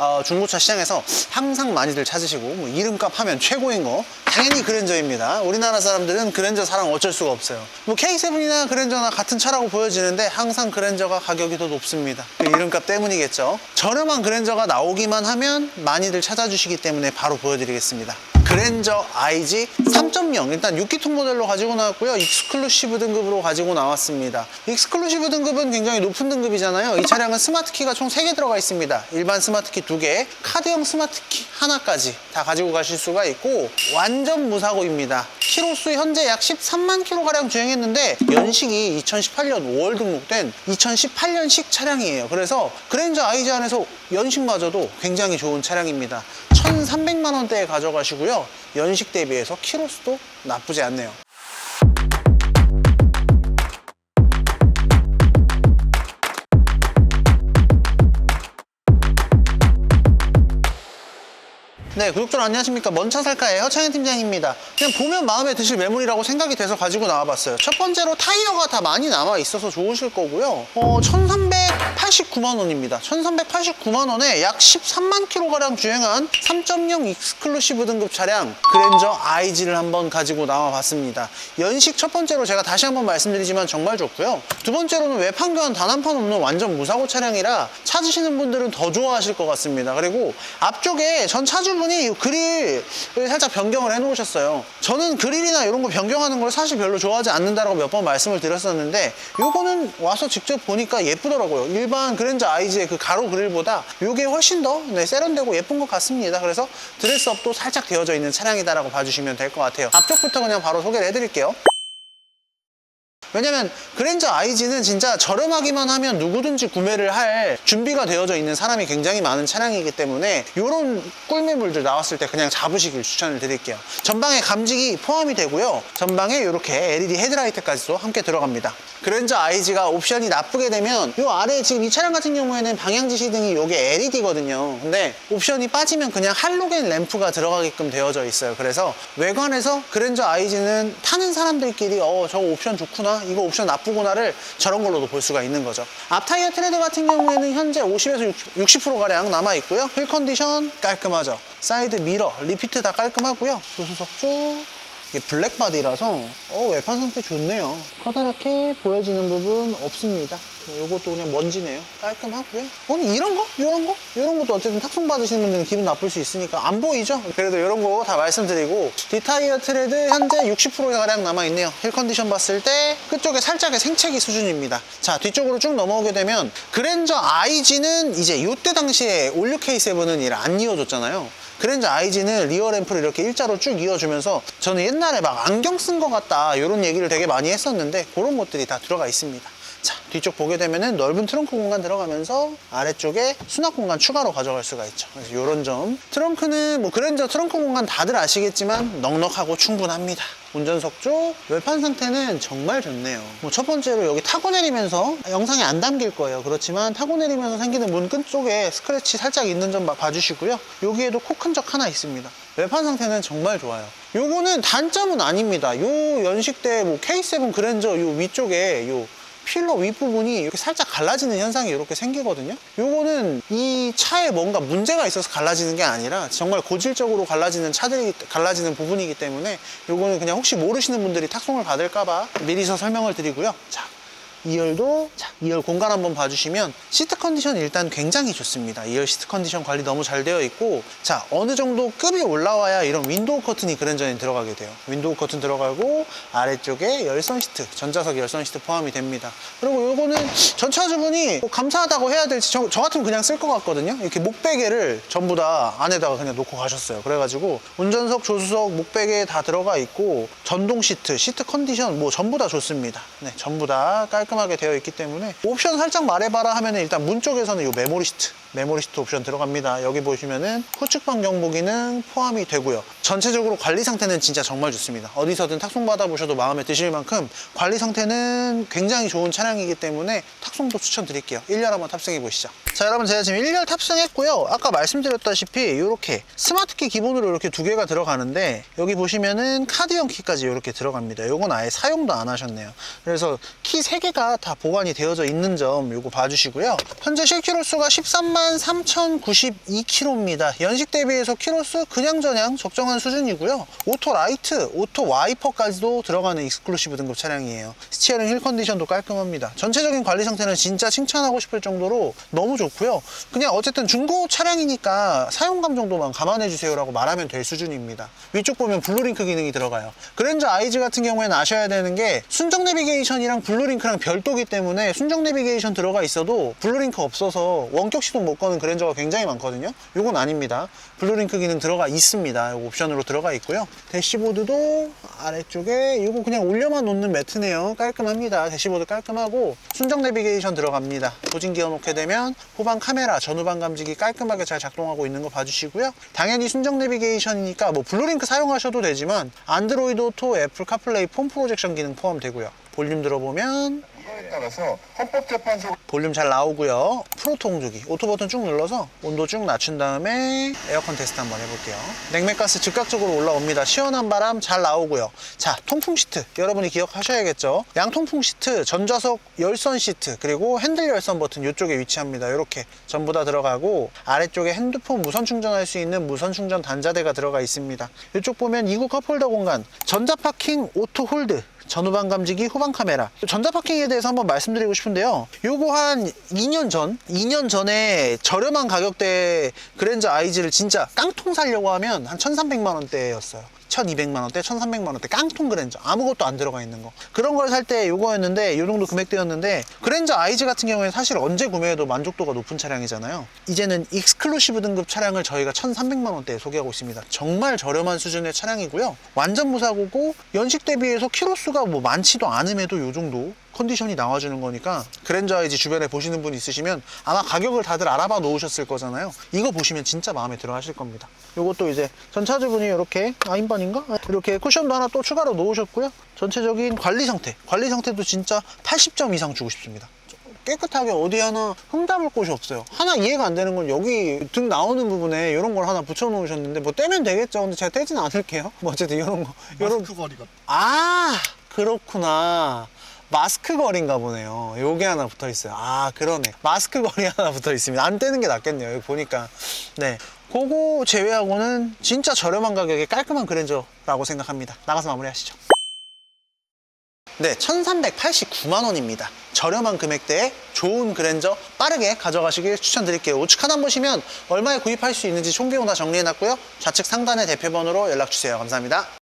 어, 중고차 시장에서 항상 많이들 찾으시고 뭐 이름값 하면 최고인 거 당연히 그랜저입니다. 우리나라 사람들은 그랜저 사랑 어쩔 수가 없어요. 뭐 K7이나 그랜저나 같은 차라고 보여지는데 항상 그랜저가 가격이 더 높습니다. 그 이름값 때문이겠죠. 저렴한 그랜저가 나오기만 하면 많이들 찾아주시기 때문에 바로 보여드리겠습니다. 그랜저 IG 3.0 일단 6기통 모델로 가지고 나왔고요. 익스클루시브 등급으로 가지고 나왔습니다. 익스클루시브 등급은 굉장히 높은 등급이잖아요. 이 차량은 스마트키가 총 3개 들어가 있습니다. 일반 스마트키 2개 카드형 스마트키 하나까지 다 가지고 가실 수가 있고 완전 무사고입니다. 키로수 현재 약 13만 킬로가량 주행했는데 연식이 2018년 5월 등록된 2018년식 차량이에요. 그래서 그랜저 IG 안에서 연식마저도 굉장히 좋은 차량입니다 1,300만 원대에 가져가시고요. 연식 대비해서 키로수도 나쁘지 않네요. 네, 구독자 안녕하십니까. 먼차 살카의 허창현 팀장입니다. 그냥 보면 마음에 드실 매물이라고 생각이 돼서 가지고 나와봤어요. 첫 번째로 타이어가 다 많이 남아 있어서 좋으실 거고요. 어, 1389만 원입니다. 1389만 원에 약 13만 킬로가량 주행한 3.0 익스클루시브 등급 차량 그랜저 IG를 한번 가지고 나와봤습니다. 연식 첫 번째로 제가 다시 한번 말씀드리지만 정말 좋고요. 두 번째로는 외판 교환 단 한 판 없는 완전 무사고 차량이라 찾으시는 분들은 더 좋아하실 것 같습니다. 그리고 앞쪽에 전 차주 분이 이 그릴을 살짝 변경을 해놓으셨어요. 저는 그릴이나 이런 거 변경하는 걸 사실 별로 좋아하지 않는다라고 몇 번 말씀을 드렸었는데 요거는 와서 직접 보니까 예쁘더라고요. 일반 그랜저 아이즈의 그 가로 그릴보다 요게 훨씬 더 네, 세련되고 예쁜 것 같습니다. 그래서 드레스업도 살짝 되어져 있는 차량이다라고 봐주시면 될 것 같아요. 앞쪽부터 그냥 바로 소개를 해드릴게요. 왜냐면 그랜저 IG는 진짜 저렴하기만 하면 누구든지 구매를 할 준비가 되어져 있는 사람이 굉장히 많은 차량이기 때문에 이런 꿀매물들 나왔을 때 그냥 잡으시길 추천을 드릴게요. 전방에 감지기 포함이 되고요. 전방에 이렇게 LED 헤드라이트까지도 함께 들어갑니다. 그랜저 IG가 옵션이 나쁘게 되면 이 아래 지금 이 차량 같은 경우에는 방향 지시등이 이게 LED거든요. 근데 옵션이 빠지면 그냥 할로겐 램프가 들어가게끔 되어져 있어요. 그래서 외관에서 그랜저 IG는 타는 사람들끼리 어 저거 옵션 좋구나 이거 옵션 나쁘구나를 저런 걸로도 볼 수가 있는 거죠. 앞타이어 트레드 같은 경우에는 현재 50에서 60% 가량 남아 있고요. 휠 컨디션 깔끔하죠. 사이드 미러, 리피트 다 깔끔하고요. 조수석 쭉 이게 블랙바디라서 어, 외판 상태 좋네요. 커다랗게 보여지는 부분 없습니다. 이것도 그냥 먼지네요. 깔끔하고요. 아니 이런 거? 이런 거? 이런 것도 어쨌든 탁송 받으시는 분들은 기분 나쁠 수 있으니까 안 보이죠? 그래도 이런 거 다 말씀드리고 뒷타이어 트레드 현재 60%가량 남아있네요. 힐 컨디션 봤을 때 끝쪽에 살짝의 생채기 수준입니다. 자 뒤쪽으로 쭉 넘어오게 되면 그랜저 IG는 이제 이때 당시에 올류 K7은 일안 이어줬잖아요. 그랜저 IG는 리어 램프를 이렇게 일자로 쭉 이어주면서 저는 옛날에 막 안경 쓴 것 같다 이런 얘기를 되게 많이 했었는데 그런 것들이 다 들어가 있습니다. 자 뒤쪽 보게 되면은 넓은 트렁크 공간 들어가면서 아래쪽에 수납 공간 추가로 가져갈 수가 있죠. 그래서 이런 점. 트렁크는 뭐 그랜저 트렁크 공간 다들 아시겠지만 넉넉하고 충분합니다. 운전석 쪽 외판 상태는 정말 좋네요. 뭐 첫 번째로 여기 타고 내리면서 영상에 안 담길 거예요. 그렇지만 타고 내리면서 생기는 문 끈 쪽에 스크래치 살짝 있는 점 봐- 봐주시고요. 여기에도 코 큰 적 하나 있습니다. 외판 상태는 정말 좋아요. 요거는 단점은 아닙니다. 요 연식대 뭐 K7 그랜저 요 위쪽에 요 필러 윗부분이 이렇게 살짝 갈라지는 현상이 이렇게 생기거든요. 요거는 이 차에 뭔가 문제가 있어서 갈라지는 게 아니라 정말 고질적으로 갈라지는 차들이 갈라지는 부분이기 때문에 요거는 그냥 혹시 모르시는 분들이 탁송을 받을까봐 미리서 설명을 드리고요. 자, 2열도 자, 2열 공간 한번 봐주시면 시트 컨디션 일단 굉장히 좋습니다. 2열 시트 컨디션 관리 너무 잘 되어 있고 자 어느 정도 급이 올라와야 이런 윈도우 커튼이 그랜저에 들어가게 돼요. 윈도우 커튼 들어가고 아래쪽에 열선 시트, 전자석 열선 시트 포함이 됩니다. 그리고 요거는 전차주분이 뭐 감사하다고 해야 될지 저, 저 같으면 그냥 쓸 것 같거든요. 이렇게 목베개를 전부 다 안에다가 그냥 놓고 가셨어요. 그래가지고 운전석, 조수석, 목베개 다 들어가 있고 전동 시트, 시트 컨디션 뭐 전부 다 좋습니다. 네, 전부 다 깔끔 하게 되어 있기 때문에 옵션 살짝 말해봐라 하면은 일단 문 쪽에서는 이 메모리 시트 메모리 시트 옵션 들어갑니다. 여기 보시면은 후측방 경보 기능 포함이 되고요. 전체적으로 관리 상태는 진짜 정말 좋습니다. 어디서든 탁송 받아보셔도 마음에 드실 만큼 관리 상태는 굉장히 좋은 차량이기 때문에 탁송도 추천드릴게요. 1열 한번 탑승해 보시죠. 자 여러분 제가 지금 1열 탑승했고요. 아까 말씀드렸다시피 이렇게 스마트키 기본으로 이렇게 두 개가 들어가는데 여기 보시면은 카드형 키까지 이렇게 들어갑니다. 요건 아예 사용도 안 하셨네요. 그래서 키 3개가 다 보관이 되어져 있는 점 요거 봐주시고요. 현재 실키로수가 13만 33,092km입니다. 연식 대비해서 키로수 그냥저냥 적정한 수준이고요. 오토 라이트, 오토 와이퍼까지도 들어가는 익스클루시브 등급 차량이에요. 스티어링 힐 컨디션도 깔끔합니다. 전체적인 관리 상태는 진짜 칭찬하고 싶을 정도로 너무 좋고 요. 그냥 어쨌든 중고 차량이니까 사용감 정도만 감안해 주세요 라고 말하면 될 수준입니다. 위쪽 보면 블루링크 기능이 들어가요. 그랜저 아이즈 같은 경우에는 아셔야 되는 게 순정 내비게이션이랑 블루링크랑 별도기 때문에 순정 내비게이션 들어가 있어도 블루링크 없어서 원격 시동 못 거는 그랜저가 굉장히 많거든요. 이건 아닙니다. 블루링크 기능 들어가 있습니다. 이거 옵션으로 들어가 있고요. 대시보드도 아래쪽에 이거 그냥 올려만 놓는 매트네요. 깔끔합니다. 대시보드 깔끔하고 순정 내비게이션 들어갑니다. 도진 기어 놓게 되면 후방 카메라, 전후방 감지기 깔끔하게 잘 작동하고 있는 거 봐주시고요. 당연히 순정 내비게이션이니까 뭐 블루링크 사용하셔도 되지만 안드로이드 오토, 애플 카플레이, 폰 프로젝션 기능 포함되고요. 볼륨 들어보면 이거에 따라서 헌법재판소 볼륨 잘 나오고요. 프로토 홍조기 오토 버튼 쭉 눌러서 온도 쭉 낮춘 다음에 에어컨 테스트 한번 해볼게요. 냉매가스 즉각적으로 올라옵니다. 시원한 바람 잘 나오고요. 자, 통풍 시트 여러분이 기억하셔야겠죠. 양통풍 시트, 전좌석 열선 시트 그리고 핸들 열선 버튼 이쪽에 위치합니다. 이렇게 전부 다 들어가고 아래쪽에 핸드폰 무선 충전할 수 있는 무선 충전 단자대가 들어가 있습니다. 이쪽 보면 이구 컵홀더 공간, 전자 파킹 오토 홀드 전후방 감지기, 후방 카메라. 전자 파킹에 대해서 한번 말씀드리고 싶은데요. 요거 한 2년 전, 2년 전에 저렴한 가격대 그랜저 아이즈를 진짜 깡통 사려고 하면 한 1,300만 원대였어요. 1,200만 원대, 1,300만 원대 깡통 그랜저. 아무것도 안 들어가 있는 거. 그런 걸 살 때 요거였는데 요 정도 금액대였는데 그랜저 아이즈 같은 경우에 사실 언제 구매해도 만족도가 높은 차량이잖아요. 이제는 익스클루시브 등급 차량을 저희가 1,300만 원대에 소개하고 있습니다. 정말 저렴한 수준의 차량이고요. 완전 무사고고 연식 대비해서 키로수가 뭐 많지도 않음에도 요 정도 컨디션이 나와주는 거니까 그랜저 아이즈 주변에 보시는 분 있으시면 아마 가격을 다들 알아봐 놓으셨을 거잖아요 이거 보시면 진짜 마음에 들어 하실 겁니다 요것도 이제 전차주분이 이렇게 아인반인가? 이렇게 쿠션도 하나 또 추가로 놓으셨고요 전체적인 관리 상태 관리 상태도 진짜 80점 이상 주고 싶습니다 깨끗하게 어디 하나 흠잡을 곳이 없어요. 하나 이해가 안 되는 건 여기 등 나오는 부분에 이런 걸 하나 붙여 놓으셨는데 뭐 떼면 되겠죠. 근데 제가 떼진 않을게요. 뭐 어쨌든 이런 거. 이런 마스크 거리가 아 그렇구나 마스크 거리인가 보네요 요게 하나 붙어 있어요 아 그러네 마스크 거리 하나 붙어 있습니다 안 떼는 게 낫겠네요 여기 보니까 네 그거 제외하고는 진짜 저렴한 가격에 깔끔한 그랜저라고 생각합니다 나가서 마무리하시죠 네, 1389만 원입니다. 저렴한 금액대에 좋은 그랜저 빠르게 가져가시길 추천드릴게요. 우측 하단 보시면 얼마에 구입할 수 있는지 다 정리해놨고요. 좌측 상단의 대표번호로 연락주세요. 감사합니다.